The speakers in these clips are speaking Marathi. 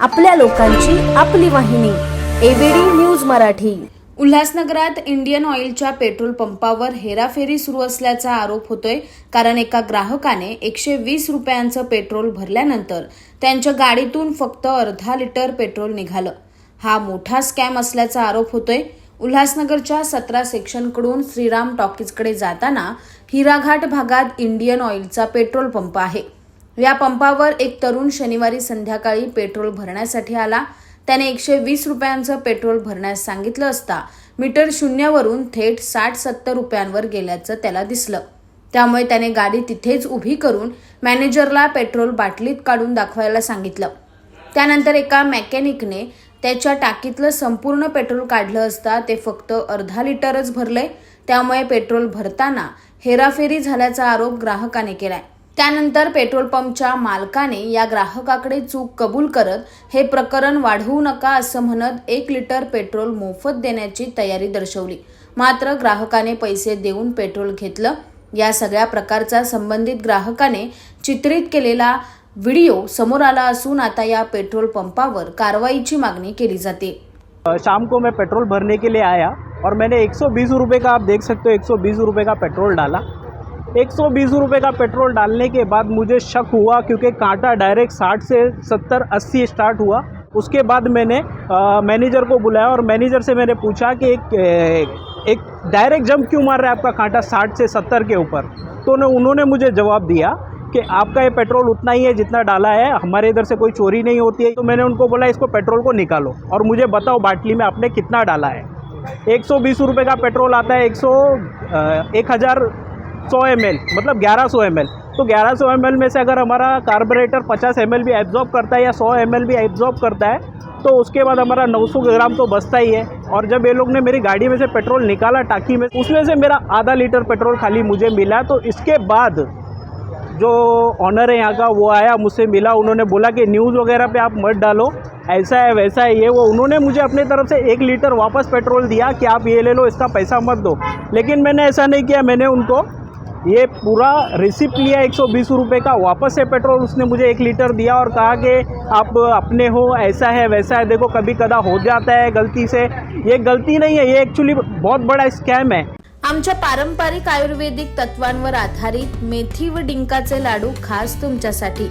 आपल्या लोकांची आपली वाहिनी एबीडी न्यूज मराठी. उल्हासनगरात इंडियन ऑइलच्या पेट्रोल पंपावर हेराफेरी सुरू असल्याचा आरोप होतोय. कारण एका ग्राहकाने एकशे वीस रुपयांचं पेट्रोल भरल्यानंतर त्यांच्या गाडीतून फक्त अर्धा लिटर पेट्रोल निघालं. हा मोठा स्कॅम असल्याचा आरोप होतोय. उल्हासनगरच्या सतरा सेक्शनकडून श्रीराम टॉकीजकडे जाताना हिराघाट भागात इंडियन ऑइलचा पेट्रोल पंप आहे. या पंपावर एक तरुण शनिवारी संध्याकाळी पेट्रोल भरण्यासाठी आला. त्याने एकशे वीस रुपयांचं पेट्रोल भरण्यास सांगितलं असता मीटर शून्यावरून थेट साठ सत्तर रुपयांवर गेल्याचं त्याला दिसलं. त्यामुळे त्याने गाडी तिथेच उभी करून मॅनेजरला पेट्रोल बाटलीत काढून दाखवायला सांगितलं. त्यानंतर एका मेकॅनिकने त्याच्या टाकीतलं संपूर्ण पेट्रोल काढलं असता ते फक्त अर्धा लिटरच भरले. त्यामुळे पेट्रोल भरताना हेराफेरी झाल्याचा आरोप ग्राहकाने केलाय. त्यानंतर पेट्रोल पंपच्या मालकाने या ग्राहकाकडे चूक कबूल करत हे प्रकरण वाढवू नका असं म्हणत एक लिटर पेट्रोल मोफत देण्याची तयारी दर्शवली. मात्र ग्राहकाने पैसे देऊन पेट्रोल घेतलं. या सगळ्या प्रकारचा संबंधित ग्राहकाने चित्रित केलेला व्हिडिओ समोर आला असून आता या पेट्रोल पंपावर कारवाईची मागणी केली जाते. शाम को मैं पेट्रोल भरने के लिए आया और मैंने 120 रुपए का आप देख सकते हो 120 रुपए का पेट्रोल डाला. 120 रुपए का पेट्रोल डालने के बाद मुझे शक हुआ क्योंकि कांटा डायरेक्ट 60 से 70 80 स्टार्ट हुआ। उसके बाद मैंने मैनेजर को बुलाया और मैनेजर से मैंने पूछा कि एक एक डायरेक्ट जंप क्यों मार रहा है आपका कांटा 60 से 70 के ऊपर? तो उन्होंने- उन्होंने मुझे जवाब दिया कि आपका ये पेट्रोल उतना ही है जितना डाला है, हमारे इधर से कोई चोरी नहीं होती है। तो मैंने उनको बोला, इसको पेट्रोल को निकालो और मुझे बताओ बाटली में आपने कितना डाला है। एक सौ बीस रुपये का पेट्रोल आता है, एक सौ एक हज़ार सौ एम मतलब ग्यारह सौ तो ग्यारह सौ एम में से अगर हमारा कार्बोरेटर पचास एम भी एब्जॉर्ब करता है या सौ एम भी एब्जॉर्ब करता है तो उसके बाद हमारा 900 ग्राम तो बचता ही है। और जब ये लोग ने मेरी गाड़ी में से पेट्रोल निकाला, टाकी में, उसमें से मेरा आधा लीटर पेट्रोल खाली मुझे मिला। तो इसके बाद जो ऑनर है यहाँ का, वो आया, मुझसे मिला। उन्होंने बोला कि न्यूज़ वगैरह पे आप मत डालो। ऐसा है, वैसा है ये वो, उन्होंने मुझे अपनी तरफ़ से एक लीटर वापस पेट्रोल दिया कि आप ये ले लो, इसका पैसा मत दो। लेकिन मैंने ऐसा नहीं किया। मैंने उनको ये पूरा रिसिप्ट लिया एक सौ बीस रुपये का। वापस से पेट्रोल उसने मुझे एक लीटर दिया और कहा कि आप अपने हो ऐसा है वैसा है। देखो कभी कदा हो जाता है गलती से। ये गलती नहीं है ये एक्चुअली बहुत बड़ा स्कैम है। आमच्या पारंपरिक आयुर्वेदिक तत्वांवर आधारित मेथी व डिंकाचे लाडू खास तुमच्यासाठी.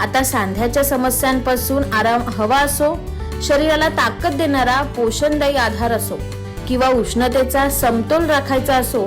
आता सांध्याच्या समस्यांपासून आराम हवा असो शरीराला ताकद देणारा पोषणदायी आधार असो किंवा उष्णतेचा समतोल राखायचा असो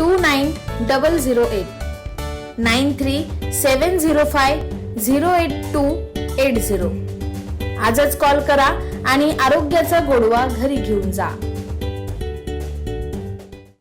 Two nine double zero eight nine three seven zero five zero eight two eight zero आजच कॉल करा आणि आरोग्याचा गोडवा घरी घेऊन जा.